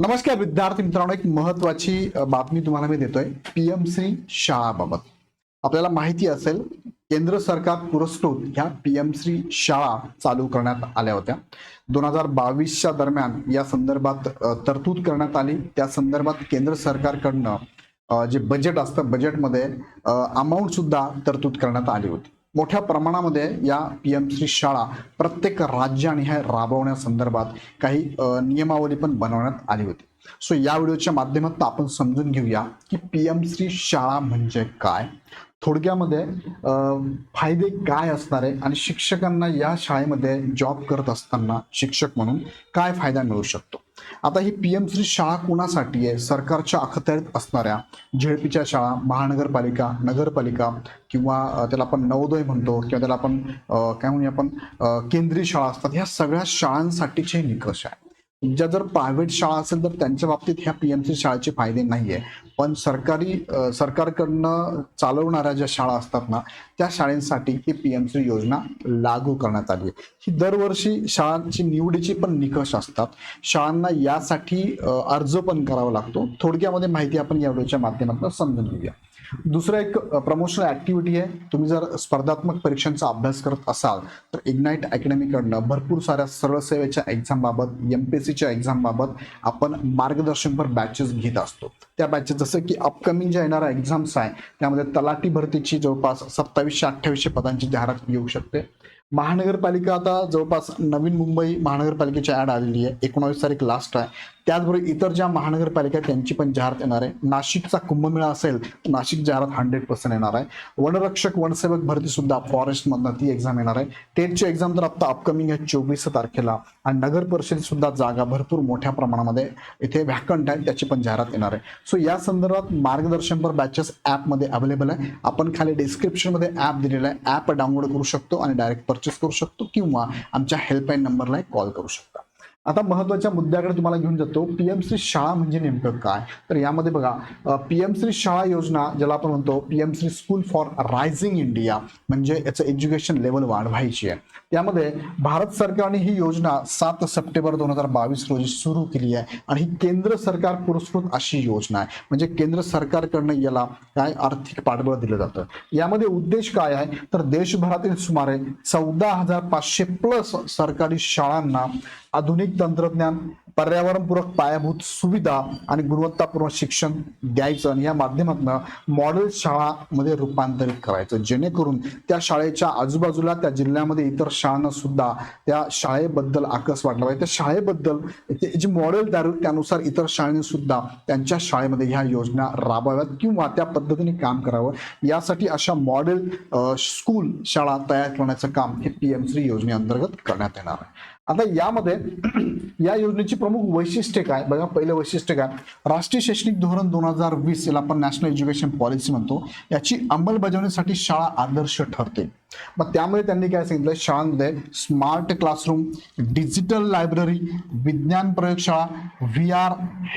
नमस्कार विद्यार्थी मित्रांनो एक महत्वाची बातमी तुम्हाला मी देतोय. पीएमसी शाळाबाबत. आपल्याला माहिती असेल केंद्र सरकार पुरस्कृत ह्या पीएमसी शाळा चालू करण्यात आल्या होत्या. दोन हजार बावीसच्या दरम्यान या संदर्भात तरतूद करण्यात आली. त्या संदर्भात केंद्र सरकारकडनं जे बजेट असतं बजेटमध्ये अमाऊंट सुद्धा तरतूद करण्यात आली होती. मोठ्या प्रमाणामध्ये या पी एम सी शाळा प्रत्येक राज्याने ह्या राबवण्यासंदर्भात काही नियमावली पण बनवण्यात आली होती. सो या व्हिडिओच्या माध्यमातून आपण समजून घेऊया की पी एम श्री शाळा म्हणजे काय? थोडक्यामध्ये फायदे काय असणार आहे आणि शिक्षकांना या शाळेमध्ये जॉब करत असताना शिक्षक म्हणून काय फायदा मिळू शकतो? आता ही पीएमसी शाळा कुणासाठी आहे? सरकारच्या अखत्यारीत असणाऱ्या झेडपीच्या शाळा महानगरपालिका नगरपालिका किंवा त्याला आपण नवोदय म्हणतो किंवा त्याला आपण काय म्हणूया आपण केंद्रीय शाळा असतात ह्या सगळ्या शाळांसाठीचे निकष आहे ज्या जर प्रायव्हेट शाळा असेल तर त्यांच्या बाबतीत ह्या पीएमसी शाळेचे फायदे नाहीये. पण सरकारी सरकारकडनं चालवणाऱ्या ज्या शाळा असतात ना त्या शाळेंसाठी ही पीएमसी योजना लागू करण्यात आली. आहे ही दरवर्षी शाळांची निवडीची पण निकष असतात. शाळांना यासाठी अर्ज पण करावा लागतो. थोडक्यामध्ये माहिती आपण या व्हिडिओच्या माध्यमातून समजून घेऊया. दुसरं एक प्रमोशनल ऍक्टिव्हिटी आहे. तुम्ही जर स्पर्धात्मक परीक्षांचा अभ्यास करत असाल तर इग्नाईट अकॅडमीकडनं भरपूर साऱ्या सरळ सेवेच्या एक्झाम बाबत एम पी एस सीच्या एक्झाम बाबत आपण मार्गदर्शनपर बॅचेस घेत असतो. त्या बॅचेस जसं की अपकमिंग ज्या येणाऱ्या एक्झाम्स आहे त्यामध्ये तलाठी भरतीची जवळपास सत्तावीसशे अठ्ठावीसशे पदांची जाहिरात येऊ शकते. महानगरपालिका आता जवळपास नवीन मुंबई महानगरपालिकेची ऍड आलेली आहे. एकोणावीस तारीख लास्ट आहे. त्याचबरोबर इतर ज्या महानगरपालिका त्यांची पण जाहिरात येणार आहे. नाशिकचा कुंभमेळा असेल तर नाशिक जाहिरात हंड्रेड पर्सेंट येणार आहे. वनरक्षक वनसेवक भरती सुद्धा फॉरेस्ट मधनं ती एक्झाम येणार आहे. टेटची एक्झाम तर आता अपकमिंग आहे चोवीस तारखेला. आणि नगर परिषद सुद्धा जागा भरपूर मोठ्या प्रमाणामध्ये इथे व्हॅकंट आहे त्याची पण जाहिरात येणार आहे. सो या संदर्भात मार्गदर्शनपर बॅचेस ॲपमध्ये अवेलेबल आहे. आपण खाली डिस्क्रिप्शनमध्ये ॲप दिलेला आहे. ॲप डाउनलोड करू शकतो आणि डायरेक्ट परचेस करू शकतो किंवा आमच्या हेल्पलाईन नंबरला कॉल करू शकता. आता महत्त्वाच्या मुद्द्याकडे तुम्हाला घेऊन जातो. पीएमसी शाळा म्हणजे नेमकं काय? तर यामध्ये बघा पीएमसी शाळा योजना ज्याला आपण म्हणतो PMC school for rising India म्हणजे याचं एज्युकेशन लेवल वाढवायची आहे. त्यामध्ये भारत सरकारने ही योजना सात सप्टेंबर दोन हजार बावीस रोजी सुरू केली आहे आणि ही केंद्र सरकार पुरस्कृत अशी योजना आहे. म्हणजे केंद्र सरकारकडनं याला काय आर्थिक पाठबळ दिलं जातं. यामध्ये उद्देश काय आहे? तर देशभरातील सुमारे चौदा हजार पाचशे प्लस सरकारी शाळांना आधुनिक तंत्रज्ञान पर्यावरणपूरक पायाभूत सुविधा आणि गुणवत्तापूर्ण शिक्षण द्यायचं आणि या माध्यमातून मॉडेल शाळामध्ये रूपांतरित करायचं. जेणेकरून त्या शाळेच्या आजूबाजूला त्या जिल्ह्यामध्ये इतर शाळांना सुद्धा त्या शाळेबद्दल आकस वाटला पाहिजे. त्या शाळेबद्दल ते जे मॉडेल दारू त्यानुसार इतर शाळेने सुद्धा त्यांच्या शाळेमध्ये ह्या योजना राबवाव्यात किंवा त्या पद्धतीने काम करावं. यासाठी अशा मॉडेल स्कूल शाळा तयार करण्याचं काम हे पी एम श्री योजनेअंतर्गत करण्यात येणार आहे. आता यामध्ये या योजनेची प्रमुख वैशिष्ट्य काय? बघा पहिलं वैशिष्ट्य काय? राष्ट्रीय शैक्षणिक धोरण दोन हजार वीस याला आपण नॅशनल एज्युकेशन पॉलिसी म्हणतो. याची अंमलबजावणीसाठी शाळा आदर्श ठरते. मग त्यामुळे त्यांनी काय सांगितलं? शाळांमध्ये स्मार्ट क्लासरूम डिजिटल लायब्ररी विज्ञान प्रयोगशाळा V R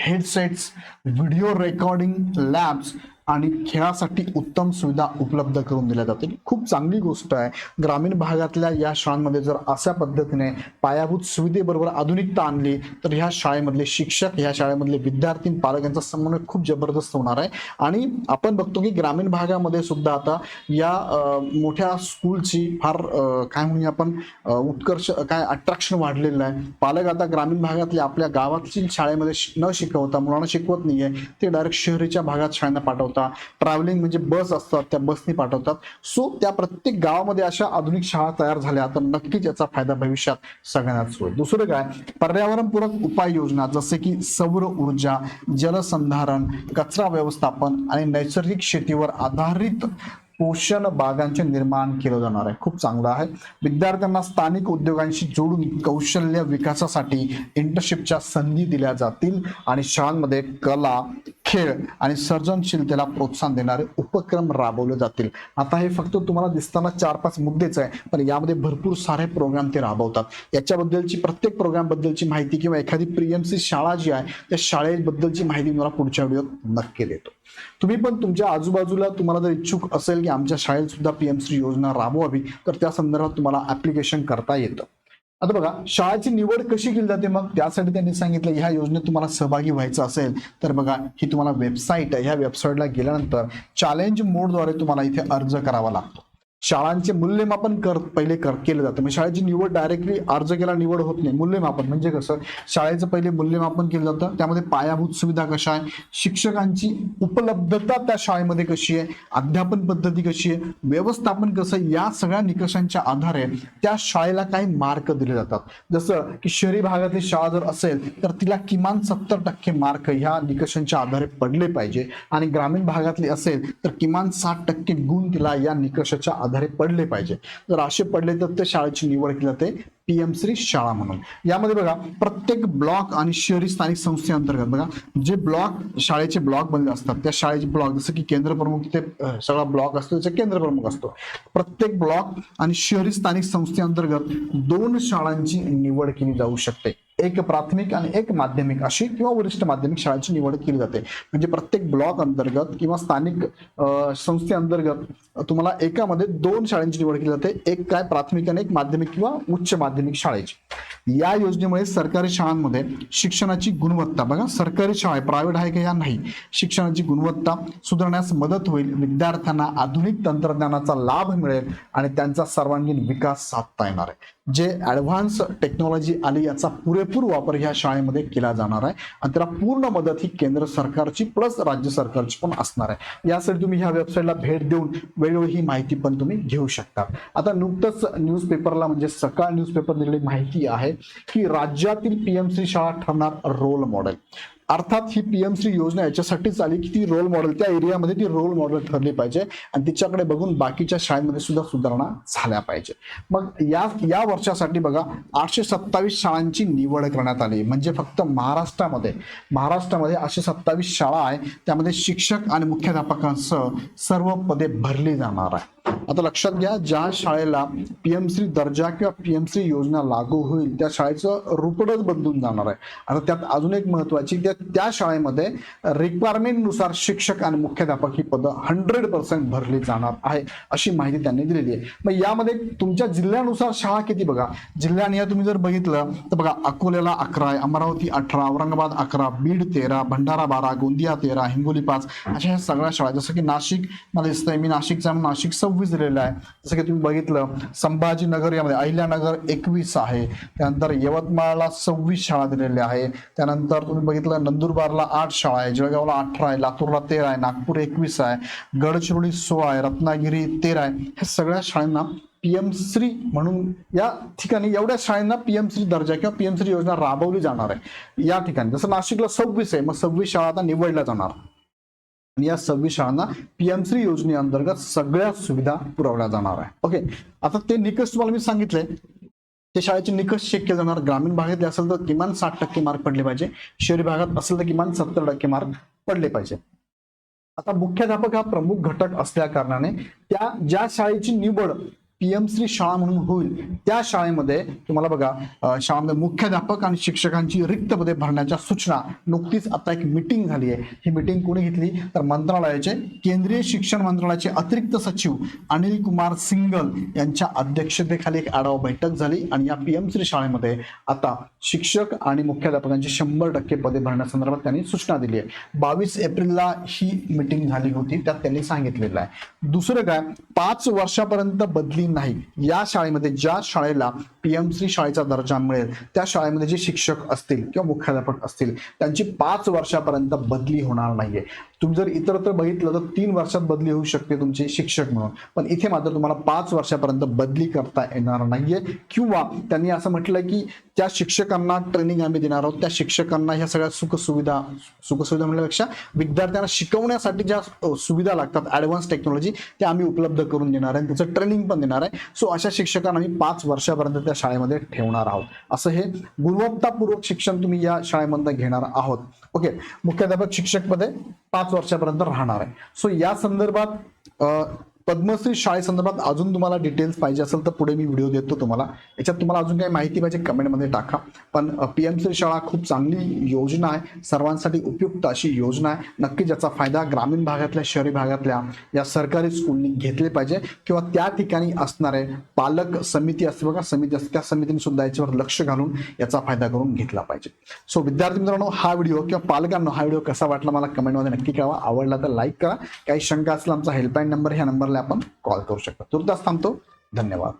headsets video recording labs आणि खेळासाठी उत्तम सुविधा उपलब्ध करून दिल्या जातील. खूप चांगली गोष्ट आहे. ग्रामीण भागातल्या या शाळांमध्ये जर अशा पद्धतीने पायाभूत सुविधेबरोबर आधुनिकता आणली तर ह्या शाळेमधले शिक्षक ह्या शाळेमधले विद्यार्थी पालक यांचा समन्वय खूप जबरदस्त होणार आहे. आणि आपण बघतो की ग्रामीण भागामध्ये सुद्धा आता या मोठ्या स्कूलची फार काय म्हणूया आपण उत्कर्ष काय अट्रॅक्शन वाढलेलं आहे पालक आता ग्रामीण भागातल्या आपल्या गावातील शाळेमध्ये न शिकवता मुलांना शिकवत नाहीये ते डायरेक्ट शहरीच्या भागात शाळांना पाठवतात. ट्रॅव्हलिंग म्हणजे बस असतात त्या बसनी पाठवतात. सो त्या प्रत्येक गावामध्ये अशा आधुनिक शाळा तयार झाल्या. तर नक्कीच याचा फायदा भविष्यात सगळ्यांनाच होईल. दुसरं काय? पर्यावरणपूरक उपाययोजना जसे की सौर ऊर्जा जलसंधारण कचरा व्यवस्थापन आणि नैसर्गिक शेतीवर आधारित पोषण बागांचे निर्माण केलं जाणार आहे. खूप चांगलं आहे. विद्यार्थ्यांना स्थानिक उद्योगांशी जोडून कौशल्य विकासासाठी इंटर्नशिपच्या संधी दिल्या जातील आणि शाळांमध्ये कला खेळ आणि सर्जनशीलतेला प्रोत्साहन देणारे उपक्रम राबवले जातील. आता हे फक्त तुम्हाला दिसताना चार पाच मुद्देच आहे पण यामध्ये भरपूर सारे प्रोग्राम ते राबवतात. याच्याबद्दलची प्रत्येक प्रोग्राम बद्दलची माहिती किंवा एखादी प्रियमसी शाळा जी आहे त्या शाळेबद्दलची माहिती मला पुढच्या व्हिडिओत नक्की देतो. तुम्ही पण तुमच्या आजूबाजूला तुम्हाला जर इच्छुक असेल की आमच्या शाळेत सुद्धा पीएमसी योजना राबवावी तर त्या संदर्भात तुम्हाला ऍप्लिकेशन करता येतं. आता बघा शाळेची निवड कशी केली जाते मग? त्यासाठी त्यांनी सांगितलं ह्या योजनेत तुम्हाला सहभागी व्हायचं असेल तर बघा ही तुम्हाला वेबसाईट आहे. ह्या वेबसाईटला गेल्यानंतर चॅलेंज मोडद्वारे तुम्हाला इथे अर्ज करावा लागतो. शाळांचे मूल्यमापन कर पहिले कर केलं जातं. म्हणजे शाळेची निवड डायरेक्टली अर्ज केला निवड होत नाही. मूल्यमापन म्हणजे कसं? शाळेचं पहिले मूल्यमापन केलं जातं. त्यामध्ये पायाभूत सुविधा कशा आहे? शिक्षकांची उपलब्धता त्या शाळेमध्ये कशी आहे? अध्यापन पद्धती कशी आहे? व्यवस्थापन कसं आहे, या सगळ्या निकषांच्या आधारे त्या शाळेला काही मार्क दिले जातात. जसं की शहरी भागातली शाळा जर असेल तर तिला किमान सत्तर टक्के मार्क ह्या निकषांच्या आधारे पडले पाहिजे. आणि ग्रामीण भागातली असेल तर किमान साठ टक्के गुण तिला या निकषाच्या आधारे पडले पाहिजे. जर असे पडले तर त्या शाळेची निवड केली जाते. पीएम श्री शाळा म्हणून. यामध्ये बघा प्रत्येक ब्लॉक आणि शहरी स्थानिक संस्थेअंतर्गत बघा जे ब्लॉक शाळेचे ब्लॉक बनले असतात त्या शाळेचे ब्लॉक जसं की केंद्र प्रमुख ते सगळा ब्लॉक असतो त्याचा केंद्र प्रमुख असतो. प्रत्येक ब्लॉक आणि शहरी स्थानिक संस्थेअंतर्गत दोन शाळांची निवड केली जाऊ शकते. एक प्राथमिक आणि एक माध्यमिक अशी किंवा वरिष्ठ माध्यमिक शाळेची निवड केली जाते. म्हणजे प्रत्येक ब्लॉक अंतर्गत किंवा स्थानिक संस्थेअंतर्गत तुम्हाला एकामध्ये दोन शाळांची निवड केली जाते. एक काय प्राथमिक आणि एक माध्यमिक किंवा उच्च माध्यमिक शाळेची. या योजनेमुळे सरकारी शाळांमध्ये शिक्षणाची गुणवत्ता बघा सरकारी शाळा आहे प्रायव्हेट आहे का या नाही शिक्षणाची गुणवत्ता सुधारण्यास मदत होईल विद्यार्थ्यांना आधुनिक तंत्रज्ञानाचा लाभ मिळेल आणि त्यांचा सर्वांगीण विकास साधता येणार आहे. जे ऍडव्हान्स टेक्नॉलॉजी आली याचा पुरेपूर वापर ह्या शाळेमध्ये केला जाणार आहे. आणि त्याला पूर्ण मदत ही केंद्र सरकारची प्लस राज्य सरकारची पण असणार आहे. यासाठी तुम्ही ह्या वेबसाईटला भेट देऊन वेळोवेळी ही माहिती पण तुम्ही घेऊ शकता. आता नुकतंच न्यूजपेपरला म्हणजे सकाळ न्यूजपेपर दिलेली माहिती आहे की राज्यातील पीएमसी शाळा ठरणार रोल मॉडेल अर्थात ही पीएमसी योजना याच्यासाठीच आली की ती रोल मॉडेल त्या एरियामध्ये ती रोल मॉडेल ठरली पाहिजे. आणि तिच्याकडे बघून बाकीच्या शाळेमध्ये सुद्धा सुधारणा झाल्या पाहिजे. मग या या वर्षासाठी बघा आठशे सत्तावीस शाळांची निवड करण्यात आली. म्हणजे फक्त महाराष्ट्रामध्ये महाराष्ट्रामध्ये आठशे सत्तावीस शाळा आहे. त्यामध्ये शिक्षक आणि मुख्याध्यापकांसह सर्व पदे भरली जाणार आहे आता लक्षात घ्या ज्या शाळेला पीएमसी दर्जा किंवा पीएमसी योजना लागू होईल त्या शाळेचं रूपडच बदलून जाणार आहे. आता त्यात अजून एक महत्वाची त्या त्या शाळेमध्ये रिक्वायरमेंटनुसार शिक्षक आणि मुख्याध्यापक ही पदं हंड्रेड पर्सेंट भरली जाणार आहे अशी माहिती त्यांनी दिलेली आहे. मग यामध्ये तुमच्या जिल्ह्यानुसार शाळा किती बघा? जिल्ह्याने तुम्ही जर बघितलं तर बघा अकोल्याला अकरा आहे अमरावती अठरा औरंगाबाद अकरा बीड तेरा भंडारा बारा गोंदिया तेरा हिंगोली पाच अशा ह्या सगळ्या शाळा जसं की नाशिक मला दिसतंय मी नाशिकचा नाशिक नाशिक सव्वीस दिलेलं आहे. जसं की तुम्ही बघितलं संभाजीनगर यामध्ये अहिल्यानगर एकवीस आहे. त्यानंतर यवतमाळला सव्वीस शाळा दिलेल्या आहे. त्यानंतर तुम्ही बघितलं नंदुरबारला आठ शाळा आहे. जळगावला अठरा आहे. लातूरला तेरा आहे. नागपूर एकवीस आहे. गडचिरोली सोळा आहे. रत्नागिरी तेरा आहे. ह्या सगळ्या शाळांना पीएम श्री म्हणून या ठिकाणी एवढ्या शाळांना पीएम श्री दर्जा किंवा पीएम श्री योजना राबवली जाणार आहे. या ठिकाणी. जसं नाशिकला सव्वीस आहे मग सव्वीस शाळा आता निवडल्या जाणार. आणि या सव्वीस शाळांना पीएमसी योजनेअंतर्गत सगळ्या सुविधा पुरवल्या जाणार आहे. ओके आता ते निकष तुम्हाला मी सांगितले. ते शाळेचे निकष चेक केले जाणार. ग्रामीण भागातले असेल तर किमान साठ टक्के मार्क पडले पाहिजे. शहरी भागात असेल तर किमान सत्तर टक्के मार्क पडले पाहिजे. आता मुख्याध्यापक हा प्रमुख घटक असल्या कारणाने त्या ज्या शाळेची निवड पीएमश्री शाळा म्हणून होईल त्या शाळेमध्ये तुम्हाला बघा अं, शाळामध्ये मुख्याध्यापक आणि शिक्षकांची रिक्त पदे भरण्याच्या सूचना. नुकतीच आता एक मिटिंग झाली आहे. ही मिटिंग कोणी घेतली? तर मंत्रालयाचे केंद्रीय शिक्षण मंत्रालयाचे अतिरिक्त सचिव अनिल कुमार सिंगल यांच्या अध्यक्षतेखाली एक आढावा बैठक झाली आणि या पीएमश्री शाळेमध्ये आता शिक्षक आणि मुख्याध्यापकांची शंभर टक्के पदे भरण्यासंदर्भात त्यांनी सूचना दिली आहे. बावीस एप्रिलला ही मिटिंग झाली होती त्यात त्यांनी सांगितलेलं आहे. दुसरं काय? पाच वर्षापर्यंत बदली नाही. या शाळेमध्ये ज्या शाळेला पीएमसी शाळेचा दर्जा मिळेल त्या शाळेमध्ये जे शिक्षक असतील किंवा मुख्याध्यापक असतील त्यांची पाच वर्षापर्यंत बदली होणार नाहीये. तुम्ही जर इतरत्र बघितलं तर तीन वर्षात बदली होऊ शकते तुमचे शिक्षक म्हणून. पण इथे मात्र तुम्हाला पाच वर्षापर्यंत बदली करता येणार नाहीये. किंवा त्यांनी असं म्हटलं की त्या शिक्षकांना ट्रेनिंग आम्ही देणार आहोत. त्या शिक्षकांना ह्या सगळ्या सुखसुविधा सुखसुविधा म्हणण्यापेक्षा विद्यार्थ्यांना शिकवण्यासाठी ज्या सुविधा लागतात ऍडव्हान्स टेक्नॉलॉजी त्या आम्ही उपलब्ध करून देणार आहे. त्याचं ट्रेनिंग पण देणार आहे. सो अशा शिक्षकांना आम्ही पाच वर्षापर्यंत त्या शाळेमध्ये ठेवणार आहोत. असं हे गुणवत्तापूर्वक शिक्षण तुम्ही या शाळेमधनं घेणार आहोत. ओके मुख्याध्यापक शिक्षकमध्ये पाच वर्षापर्यंत राहणार आहे. सो या संदर्भात पद्मश्री शाळेसंदर्भात अजून तुम्हाला डिटेल्स पाहिजे असेल तर पुढे मी व्हिडिओ देतो तुम्हाला. याच्यात तुम्हाला अजून काही माहिती पाहिजे कमेंटमध्ये टाका. पण पी एम सी शाळा खूप चांगली योजना आहे. सर्वांसाठी उपयुक्त अशी योजना आहे. नक्की ज्याचा फायदा ग्रामीण भागातल्या शहरी भागातल्या या सरकारी स्कूलनी घेतले पाहिजे. किंवा त्या ठिकाणी असणारे पालक समिती असते बघा समिती असते. त्या समितीने सुद्धा याच्यावर लक्ष घालून याचा फायदा करून घेतला पाहिजे. सो विद्यार्थी मित्रांनो हा व्हिडिओ किंवा पालकांनो हा व्हिडिओ कसा वाटला मला कमेंटमध्ये नक्की कळवा. आवडला तर लाईक करा. काही शंका असला आमचा हेल्पलाईन नंबर ह्या नंबरला आपण कॉल करू शकता. तुर्तास थांबतो. धन्यवाद.